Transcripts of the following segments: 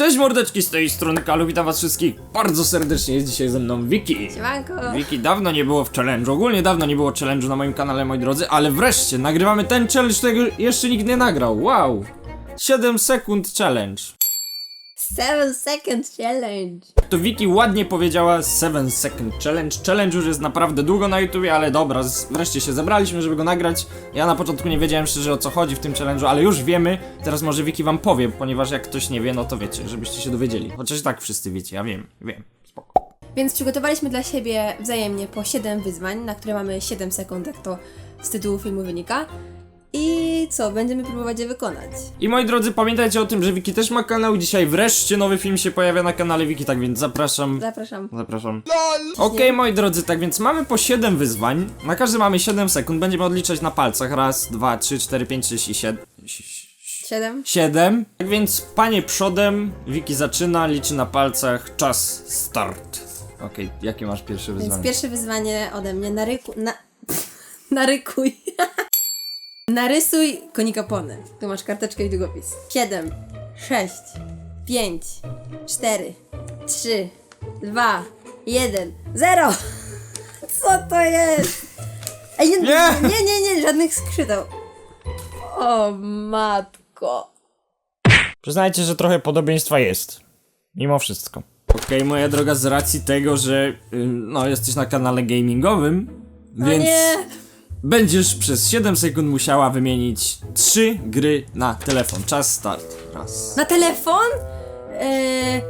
Cześć mordeczki z tej strony Kalu, witam was wszystkich bardzo serdecznie, jest dzisiaj ze mną Wiki. Siemanko. Wiki dawno nie było w challenge'u, ogólnie dawno nie było challenge'u na moim kanale, moi drodzy, ale wreszcie nagrywamy ten challenge, którego jeszcze nikt nie nagrał, wow! 7 sekund challenge. 7 second challenge. To Wiki ładnie powiedziała 7 second challenge, challenge już jest naprawdę długo na YouTubie, ale dobra, wreszcie się zebraliśmy, żeby go nagrać. Ja na początku nie wiedziałem szczerze o co chodzi w tym challenge'u, ale już wiemy, teraz może Wiki wam powie, ponieważ jak ktoś nie wie, no to wiecie, żebyście się dowiedzieli. Chociaż i tak wszyscy wiecie, ja wiem, wiem, spoko. Więc przygotowaliśmy dla siebie wzajemnie po 7 wyzwań, na które mamy 7 sekund, jak to z tytułu filmu wynika. I co, będziemy próbować je wykonać. I moi drodzy, pamiętajcie o tym, że Wiki też ma kanał i dzisiaj wreszcie nowy film się pojawia na kanale Wiki, tak więc zapraszam. Zapraszam. Zapraszam. Okej, moi drodzy, tak więc mamy po 7 wyzwań. Na każdy mamy 7 sekund. Będziemy odliczać na palcach. Raz, dwa, trzy, cztery, pięć, sześć i siedem. 7. 7. Tak więc panie przodem, Wiki zaczyna, liczy na palcach. Czas start. Okej, jakie masz pierwsze Więc wyzwanie? pierwsze wyzwanie ode mnie. Naryku... Na... Narykuj. Narysuj konika pony. Tu masz karteczkę i długopis. 7, 6, 5, 4, 3, 2, 1, 0! Co to jest? Ej, nie, Nie! nie, nie, nie, żadnych skrzydeł. O matko. Przyznajcie, że trochę podobieństwa jest. Mimo wszystko. Okej, moja droga, z racji tego, że ym, no jesteś na kanale gamingowym, No więc nie. Będziesz przez 7 sekund musiała wymienić 3 gry na telefon. Czas start. Raz. Na telefon? Eee,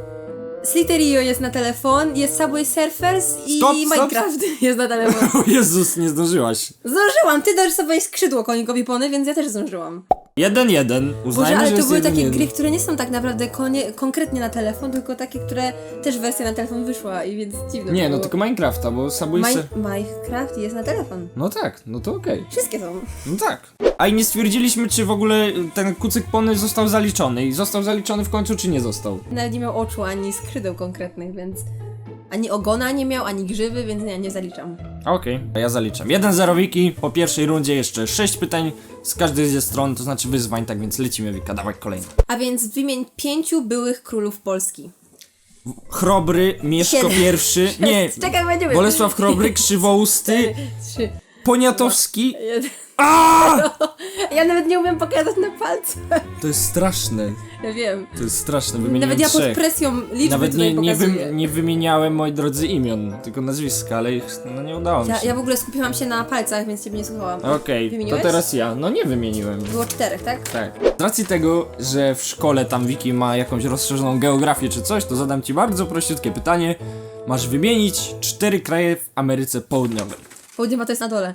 Slither.io jest na telefon, jest Subway Surfers i Stop, stop. Minecraft jest na telefon. O Jezus, nie zdążyłaś. Zdążyłam, ty dasz sobie skrzydło konikowi pony, więc ja też zdążyłam. Jeden, jeden. Boże, Uznajmy, ale że to jest były jeden, takie jeden. gry, które nie są tak naprawdę konie, konkretnie na telefon, tylko takie, które też wersja na telefon wyszła i więc dziwne Nie, no było. tylko Minecrafta, bo Subway se... Minecraft jest na telefon. No tak, no to okej. Wszystkie są. No tak. A i nie stwierdziliśmy, czy w ogóle ten kucyk pony został zaliczony. I został zaliczony w końcu, czy nie został. Nawet nie miał oczu ani skrzydeł konkretnych, więc ani ogona nie miał, ani grzywy, więc ja nie zaliczam. Okej, a ja zaliczam. 1-0 Wiki, po pierwszej rundzie jeszcze 6 pytań z każdej ze stron, to znaczy wyzwań, tak więc lecimy Wika, dawaj kolejny. A więc wymień pięciu byłych królów Polski. Chrobry, Mieszko Siedem. pierwszy, nie, Czekaj, będziemy. Bolesław Chrobry, Krzywousty, Trzy. Poniatowski. Jeden. A! Ja nawet nie umiem pokazać na palce. To jest straszne, Ja wiem. to jest straszne, wymieniłem Nawet ja pod trzech. presją liczby Nawet tutaj nie, nie, pokazuję. wym, nie wymieniałem, moi drodzy, imion, tylko nazwiska, ale ich, no nie udało mi Ja, się. ja w ogóle skupiłam się na palcach, więc ciebie nie słuchałam. Okej, to Wymieniłeś? teraz ja. No nie wymieniłem. Było czterech, tak? Tak. Z racji tego, że w szkole tam Wiki ma jakąś rozszerzoną geografię czy coś, to zadam ci bardzo prościutkie pytanie. Masz wymienić cztery kraje w Ameryce Południowej. Południowa to jest na dole.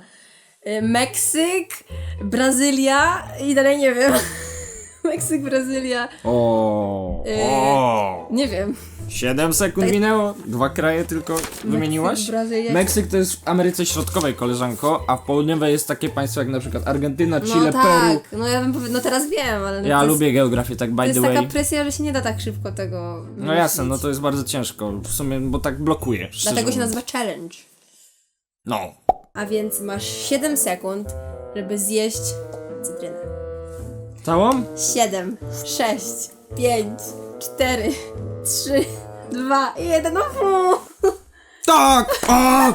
Y, Meksyk, Brazylia i dalej nie wiem. Meksyk, Brazylia, O. Yy. o. nie wiem. 7 sekund Tak. minęło, dwa kraje tylko wymieniłaś. Brazylia. Meksyk to jest w Ameryce Środkowej, koleżanko, a w południowej jest takie państwo jak na przykład Argentyna, No Chile, tak, Peru. no ja bym powie... no teraz wiem, ale no Ja to lubię geografię, tak Jest, by to jest the taka way. presja, że się nie da tak szybko tego No jasne, no to jest bardzo ciężko, w sumie, bo tak blokuje. szczerze Dlatego się mówiąc. nazywa challenge. No. A więc masz 7 sekund, żeby zjeść cytrynę. Całą? 7, 6, 5, 4, 3, 2, 1, no fu! Tak! A!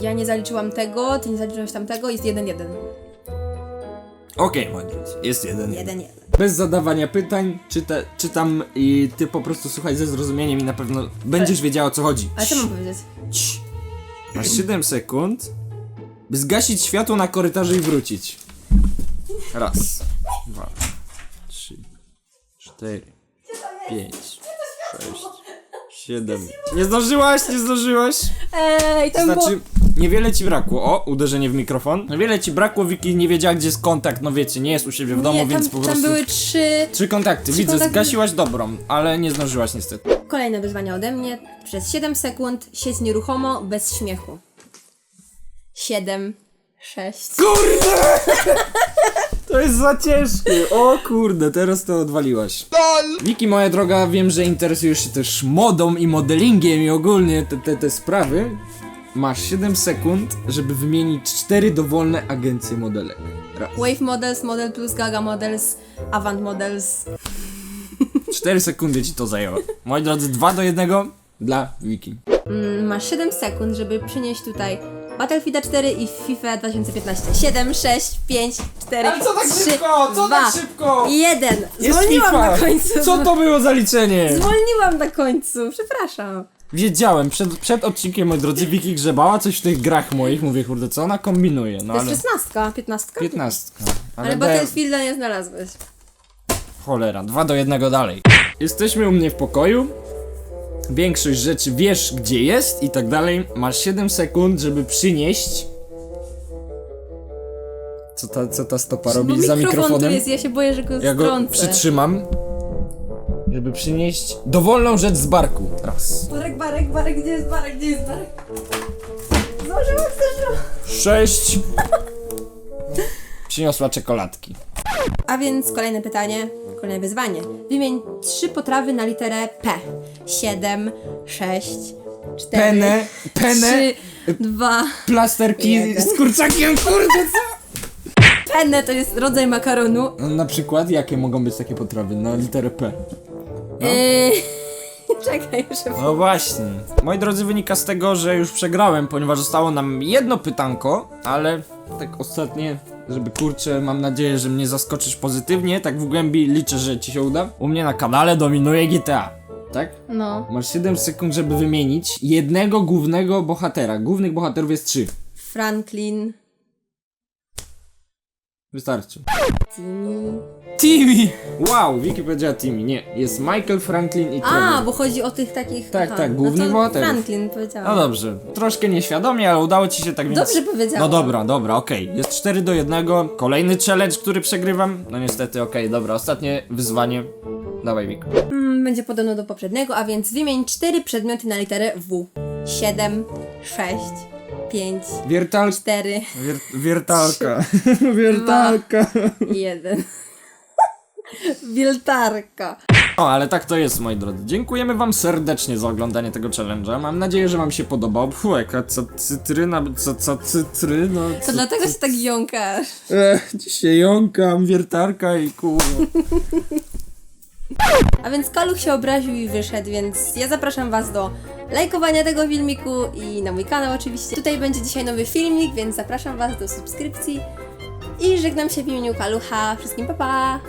Ja nie zaliczyłam tego, ty nie zaliczyłeś tamtego, jest 1, 1. Okej, moi drodzy, jest jeden. 1, 1. Bez zadawania pytań, czyta, czytam i ty po prostu słuchaj ze zrozumieniem i na pewno będziesz wiedziała o co chodzi. Ale co mam powiedzieć? Cii. Masz 7 sekund, zgasić światło na korytarzu i wrócić. Raz, dwa, trzy, cztery, pięć, sześć, siedem. Nie zdążyłaś, nie zdążyłaś. Ej, To było... znaczy, niewiele ci brakło. O, uderzenie w mikrofon. Niewiele ci brakło, Wiki nie wiedziała, gdzie jest kontakt. No wiecie, nie jest u siebie w domu, Nie, więc tam, po tam prostu. były trzy... Trzy kontakty, Trzy widzę, kontakty. zgasiłaś dobrą, ale nie zdążyłaś niestety. Kolejne wyzwanie ode mnie. Przez 7 sekund siedź nieruchomo, bez śmiechu. 7, 6, Kurde! To jest za ciężkie. O kurde, teraz to odwaliłaś. Wiki, moja droga, wiem, że interesujesz się też modą i modelingiem i ogólnie te, te, te sprawy. Masz 7 sekund, żeby wymienić cztery dowolne agencje modelek. Raz. Wave Models, Model Plus, Gaga Models, Avant Models. 4 sekundy ci to zajęło. Moi drodzy, 2 do 1 dla Wiki. Mm, Masz 7 sekund, żeby przynieść tutaj Battlefield 4 i FIFA 2015. 7, 6, 5, 4, Ale co tak 3, szybko? Co 2, tak szybko? 1. Jest Zwolniłam FIFA. na końcu. Co to było za liczenie? Zwolniłam na końcu, przepraszam. Wiedziałem, przed, przed odcinkiem, moi drodzy, Wiki grzebała coś w tych grach moich. Mówię, kurde, co ona kombinuje? No To ale... jest 16, 15? 15. Ale daję- Battlefielda nie znalazłeś. Cholera, 2 do 1 dalej. Jesteśmy u mnie w pokoju. Większość rzeczy wiesz, gdzie jest i tak dalej. Masz 7 sekund, żeby przynieść. Co ta, co ta stopa robi za tu mikrofonem? jest, ja się boję, że go Ja go strącę. przytrzymam. Żeby przynieść dowolną rzecz z barku. Raz. Barek, Barek, Barek, gdzie jest Barek, gdzie jest Barek? Zdążyłam, zdążyłam. Sześć. Przyniosła czekoladki. A więc kolejne pytanie, kolejne wyzwanie. Wymień trzy potrawy na literę P. 7, 6, 4, Penę, penę, 3, 2. plasterki Jeden. z kurczakiem, kurde, co? Penne to jest rodzaj makaronu. No, na przykład, jakie mogą być takie potrawy na literę P? No. Yy... Czekaj, jeszcze. No właśnie. Moi drodzy, wynika z tego, że już przegrałem, ponieważ zostało nam jedno pytanko, ale tak ostatnie, żeby kurczę, mam nadzieję, że mnie zaskoczysz pozytywnie, tak w głębi liczę, że ci się uda. U mnie na kanale dominuje GTA, tak? No. Masz 7 sekund, żeby wymienić jednego głównego bohatera. Głównych bohaterów jest 3. Franklin. Wystarczy. Timmy. Timmy! Wow, Wiki powiedziała Timmy. Nie, jest Michael, Franklin i Trevor. A, bo chodzi o tych takich. Tak, tak, głównych no to. Franklin powiedziałam. No dobrze, troszkę nieświadomie, ale udało ci się tak więc... Dobrze powiedziałam. No dobra, dobra, okej. Jest 4 do 1. Kolejny challenge, który przegrywam. No niestety, okej, dobra. Ostatnie wyzwanie. Dawaj, Wik. Mm, Będzie podobno do poprzedniego, a więc wymień cztery przedmioty na literę W. 7, 6, 5, Wiertal... 4, Wier... Wiertalka. Wiertalka. 1. Wiltarka. O, ale tak to jest, moi drodzy. Dziękujemy wam serdecznie za oglądanie tego challenge'a. Mam nadzieję, że wam się podobał. Pfu, jaka co cytryna, co, co cytryno... To Co, dlatego się tak jąkasz. Ech, dzisiaj jąkam, wiertarka i kurwa. A więc Kaluch się obraził i wyszedł, więc ja zapraszam Was do lajkowania tego filmiku i na mój kanał oczywiście. Tutaj będzie dzisiaj nowy filmik, więc zapraszam Was do subskrypcji. I żegnam się w imieniu Kalucha. Wszystkim pa pa!